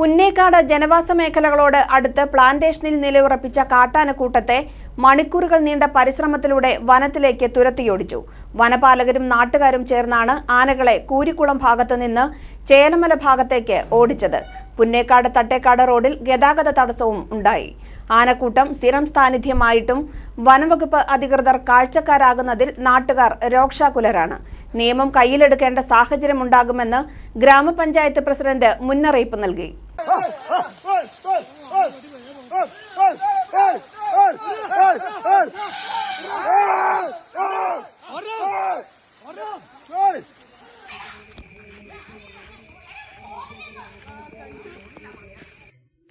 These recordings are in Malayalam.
പുന്നേക്കാട് ജനവാസ മേഖലകളോട് അടുത്ത് പ്ലാന്റേഷനിൽ നിലയുറപ്പിച്ച കാട്ടാനക്കൂട്ടത്തെ മണിക്കൂറുകൾ നീണ്ട പരിശ്രമത്തിലൂടെ വനത്തിലേക്ക് തുരത്തിയോടിച്ചു. വനപാലകരും നാട്ടുകാരും ചേർന്നാണ് ആനകളെ കൂരിക്കുളം ഭാഗത്തു നിന്ന് ചേലമല ഭാഗത്തേക്ക് ഓടിച്ചത്. പുന്നേക്കാട് തട്ടേക്കാട് റോഡിൽ ഗതാഗത തടസ്സവും ഉണ്ടായി. ആനക്കൂട്ടം സ്ഥിരം സാന്നിധ്യമായിട്ടും വനംവകുപ്പ് അധികൃതർ കാഴ്ചക്കാരാകുന്നതിൽ നാട്ടുകാർ രോക്ഷാകുലരാണ്. നിയമം കയ്യിലെടുക്കേണ്ട സാഹചര്യമുണ്ടാകുമെന്ന് ഗ്രാമപഞ്ചായത്ത് പ്രസിഡന്റ് മുന്നറിയിപ്പ് നൽകി. Sorry!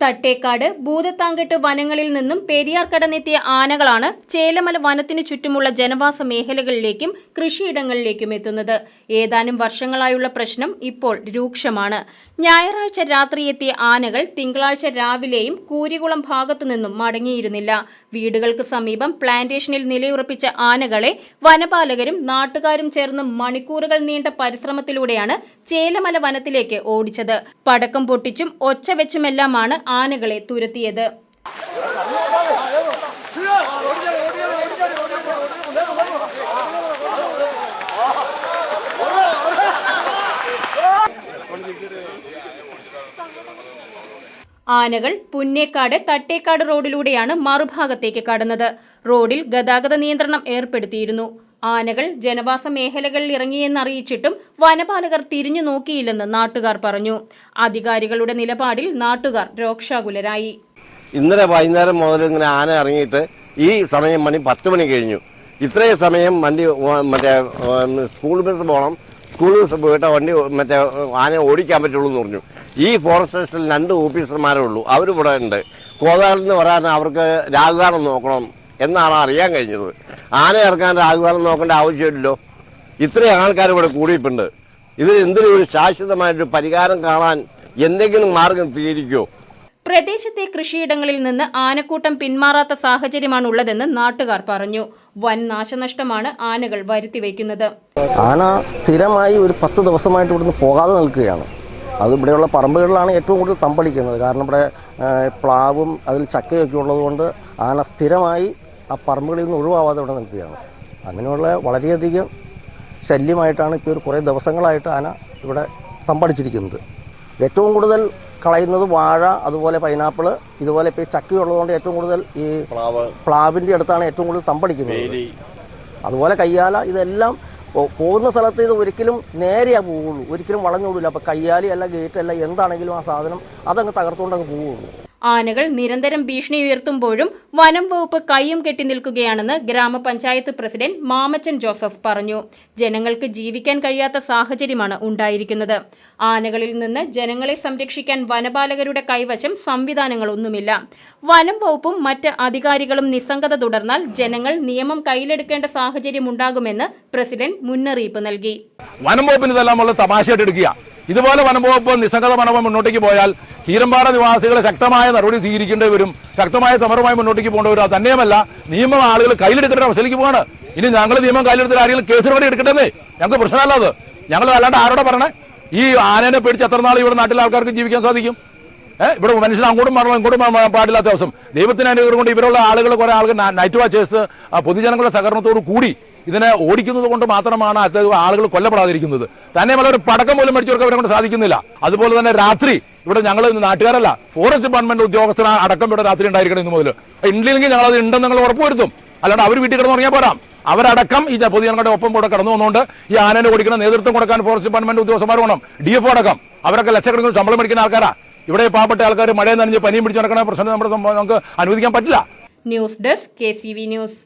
തട്ടേക്കാട് ഭൂതത്താങ്കെട്ട് വനങ്ങളിൽ നിന്നും പെരിയാർ കടന്നെത്തിയ ആനകളാണ് ചേലമല വനത്തിനു ചുറ്റുമുള്ള ജനവാസ മേഖലകളിലേക്കും കൃഷിയിടങ്ങളിലേക്കും എത്തുന്നത്. ഏതാനും വർഷങ്ങളായുള്ള പ്രശ്നം ഇപ്പോൾ രൂക്ഷമാണ്. ഞായറാഴ്ച രാത്രി എത്തിയ ആനകൾ തിങ്കളാഴ്ച രാവിലെയും കൂരികുളം ഭാഗത്തു നിന്നും മടങ്ങിയിരുന്നില്ല. വീടുകൾക്ക് സമീപം പ്ലാന്റേഷനിൽ നിലയുറപ്പിച്ച ആനകളെ വനപാലകരും നാട്ടുകാരും ചേർന്ന് മണിക്കൂറുകൾ നീണ്ട പരിശ്രമത്തിലൂടെയാണ് ചേലമല വനത്തിലേക്ക് ഓടിച്ചത്. പടക്കം പൊട്ടിച്ചും ഒച്ച വെച്ചുമെല്ലാമാണ് ആനകളെ തുരത്തിയത്. ആനകൾ പുന്നേക്കാട് തട്ടേക്കാട് റോഡിലൂടെയാണ് മറുഭാഗത്തേക്ക് കടന്നത്. റോഡിൽ ഗതാഗത നിയന്ത്രണം ഏർപ്പെടുത്തിയിരുന്നു. ആനകൾ ജനവാസ മേഖലകളിൽ ഇറങ്ങിയെന്നറിയിച്ചിട്ടും വനപാലകർ തിരിഞ്ഞു നോക്കിയില്ലെന്ന് നാട്ടുകാർ പറഞ്ഞു. അധികാരികളുടെ നിലപാടിൽ നാട്ടുകാർ രോക്ഷാകുലരായി. ഇന്നലെ വൈകുന്നേരം മുതൽ ഇങ്ങനെ ആന ഇറങ്ങിയിട്ട് ഈ സമയം മണി പത്ത് മണി കഴിഞ്ഞു. ഇത്രയും സമയം വണ്ടി മറ്റേ സ്കൂൾ ബസ് പോകണം. സ്കൂൾ ബസ് പോയിട്ട് വണ്ടി മറ്റേ ആന ഓടിക്കാൻ പറ്റുള്ളൂ എന്ന് പറഞ്ഞു. ഈ ഫോറസ്റ്റ് സ്റ്റേഷനിൽ രണ്ട് ഓഫീസർമാരേ ഉള്ളൂ. അവരിവിടെ ഉണ്ട്. കോതാളിൽ നിന്ന് വരാൻ അവർക്ക് രാഘുകാരം നോക്കണം എന്നാണ് അറിയാൻ കഴിഞ്ഞത്. ആന ഇറക്കാൻ രാഘുകാലം നോക്കേണ്ട ആവശ്യമില്ലല്ലോ. ഇത്രയും ആൾക്കാർ ഇവിടെ കൂടിയിട്ടുണ്ട്. ഇതിന് എന്തിനും ഒരു ശാശ്വതമായിട്ടൊരു പരിഹാരം കാണാൻ എന്തെങ്കിലും മാർഗം സ്വീകരിക്കുമോ പ്രദേശത്തെ കൃഷിയിടങ്ങളിൽ നിന്ന് ആനക്കൂട്ടം പിന്മാറാത്ത സാഹചര്യമാണ് ഉള്ളതെന്ന് നാട്ടുകാർ പറഞ്ഞു. വൻ നാശനഷ്ടമാണ് ആനകൾ വരുത്തി വരുത്തിവെക്കുന്നത്. ആന സ്ഥിരമായി ഒരു പത്ത് ദിവസമായിട്ട് ഇവിടുന്ന് പോകാതെ നിൽക്കുകയാണ്. അത് ഇവിടെയുള്ള പറമ്പുകളിലാണ് ഏറ്റവും കൂടുതൽ തമ്പടിക്കുന്നത്. കാരണം ഇവിടെ പ്ലാവും അതിൽ ചക്കയൊക്കെ ഉള്ളതുകൊണ്ട് ആന സ്ഥിരമായി ആ പറമ്പുകളിൽ നിന്ന് ഒഴിവാവാതെ ഇവിടെ നിൽക്കുകയാണ്. അങ്ങനെയുള്ള വളരെയധികം ശല്യമായിട്ടാണ് ഇപ്പോൾ ഒരു കുറേ ദിവസങ്ങളായിട്ട് ആന ഇവിടെ തമ്പടിച്ചിരിക്കുന്നത്. ഏറ്റവും കൂടുതൽ കളയുന്നത് വാഴ അതുപോലെ പൈനാപ്പിൾ ഇതുപോലെ ഇപ്പോൾ ഈ ചക്കയുള്ളതുകൊണ്ട് ഏറ്റവും കൂടുതൽ ഈ പ്ലാവിന്റെ അടുത്താണ് ഏറ്റവും കൂടുതൽ തമ്പടിക്കുന്നത്. അതുപോലെ കയ്യാല ഇതെല്ലാം പോകുന്ന സ്ഥലത്ത് ഇത് ഒരിക്കലും നേരെയാ പോവുള്ളൂ. ഒരിക്കലും വളഞ്ഞോടില്ല അപ്പോൾ കയ്യാലി അല്ല ഗേറ്റ് അല്ല എന്താണെങ്കിലും ആ സാധനം അതങ്ങ് തകർത്തുകൊണ്ട് അങ്ങ് പോവുള്ളൂ. ആനകൾ നിരന്തരം ഭീഷണി ഉയർത്തുമ്പോഴും വനം വകുപ്പ് കയ്യും കെട്ടി നിൽക്കുകയാണെന്ന് ഗ്രാമപഞ്ചായത്ത് പ്രസിഡന്റ് മാമച്ചൻ ജോസഫ് പറഞ്ഞു. ജനങ്ങൾക്ക് ജീവിക്കാൻ കഴിയാത്ത സാഹചര്യമാണ് ഉണ്ടായിരിക്കുന്നത്. ആനകളിൽ നിന്ന് ജനങ്ങളെ സംരക്ഷിക്കാൻ വനപാലകരുടെ കൈവശം സംവിധാനങ്ങളൊന്നുമില്ല. വനം വകുപ്പും മറ്റ് അധികാരികളും നിസ്സംഗത തുടർന്നാൽ ജനങ്ങൾ നിയമം കയ്യിലെടുക്കേണ്ട സാഹചര്യം ഉണ്ടാകുമെന്ന് പ്രസിഡന്റ് മുന്നറിയിപ്പ് നൽകി. വനം വകുപ്പിന് തമാശയായിട്ട് എടുക്കുക. ഇതുപോലെ വനംവകുപ്പ് നിസ്സംഗത മനോഭാവം മുന്നോട്ടേക്ക് പോയാൽ ഹീരമ്പാറ നിവാസികൾ ശക്തമായ നടപടി സ്വീകരിക്കേണ്ടി വരും. ശക്തമായ സമരമായി മുന്നോട്ടേക്ക് പോകേണ്ടി വരും തന്നെയുമല്ല നിയമം ആളുകൾ കയ്യിലെടുക്കേണ്ട അവസ്ഥയിലേക്ക് പോവാണ്. ഇനി ഞങ്ങൾ നിയമം കയ്യിലെടുത്തിട്ട് ആരെങ്കിലും കേസ് നടപടി എടുക്കട്ടെന്നേ? ഞങ്ങൾക്ക് പ്രശ്നമല്ല അത്. ഞങ്ങൾ അല്ലാണ്ട് ആരോടെ പറയണേ? ഈ ആനേനെ പേടിച്ച് എത്ര നാൾ ഇവിടെ നാട്ടിലെ ആൾക്കാർക്ക് ജീവിക്കാൻ സാധിക്കും? ഏഹ് ഇവിടെ മനുഷ്യൻ അങ്ങോട്ടും പറഞ്ഞു ഇങ്ങോട്ടും പാടില്ലാത്ത ദിവസം. ദൈവത്തിന് അനുഗ്രഹം കൊണ്ട് ഇവരുള്ള ആളുകൾ കുറെ ആളുകൾ നൈറ്റ് വാച്ചേഴ്സ് പൊതുജനങ്ങളുടെ സഹകരണത്തോട് കൂടി ഇതിനെ ഓടിക്കുന്നത് കൊണ്ട് മാത്രമാണ് അത് ആളുകൾ കൊല്ലപ്പെടാതിരിക്കുന്നത്. തന്നെ വളരെ ഒരു പടക്കം പോലും മേടിച്ചവർക്ക് അവരെ കൊണ്ട് സാധിക്കുന്നില്ല. അതുപോലെ തന്നെ രാത്രി ഇവിടെ ഞങ്ങൾ നാട്ടുകാരല്ല ഫോറസ്റ്റ് ഡിപ്പാർട്ട്മെന്റ് ഉദ്യോഗസ്ഥന അടക്കം ഇവിടെ രാത്രി ഉണ്ടായിരിക്കണം ഇന്ന് മുതൽ ഇണ്ടില്ലെങ്കിൽ ഞങ്ങൾ അത് ഉണ്ടെന്ന് ഞങ്ങൾ ഉറപ്പുവരുത്തും. അല്ലാണ്ട് അവർ വീട്ടിൽ കിടന്ന് ഉറങ്ങിയാൽ പോരാം. അവരടക്കം ഈ പൊതുജനങ്ങളുടെ ഒപ്പം കൂടെ കടന്നു വന്നുകൊണ്ട് ഈ ആനനെ ഓടിക്കുന്ന നേതൃത്വം കൊടുക്കാൻ ഫോറസ്റ്റ് ഡിപ്പാർട്ട്മെന്റ് ഉദ്യോഗസ്ഥന്മാർ വേണം. ഡി എഫ് അടക്കം. അവരൊക്കെ ലക്ഷക്കണക്കിന് ശമ്പളം മേടിക്കുന്ന ആൾക്കാരാ. ഇവിടെ പാവപ്പെട്ട ആൾക്കാർ മഴയെ നനഞ്ഞ് പനിയും പിടിച്ചു നടക്കുന്ന പ്രശ്നം നമ്മുടെ നമുക്ക് അനുവദിക്കാൻ പറ്റില്ല. News desk K news.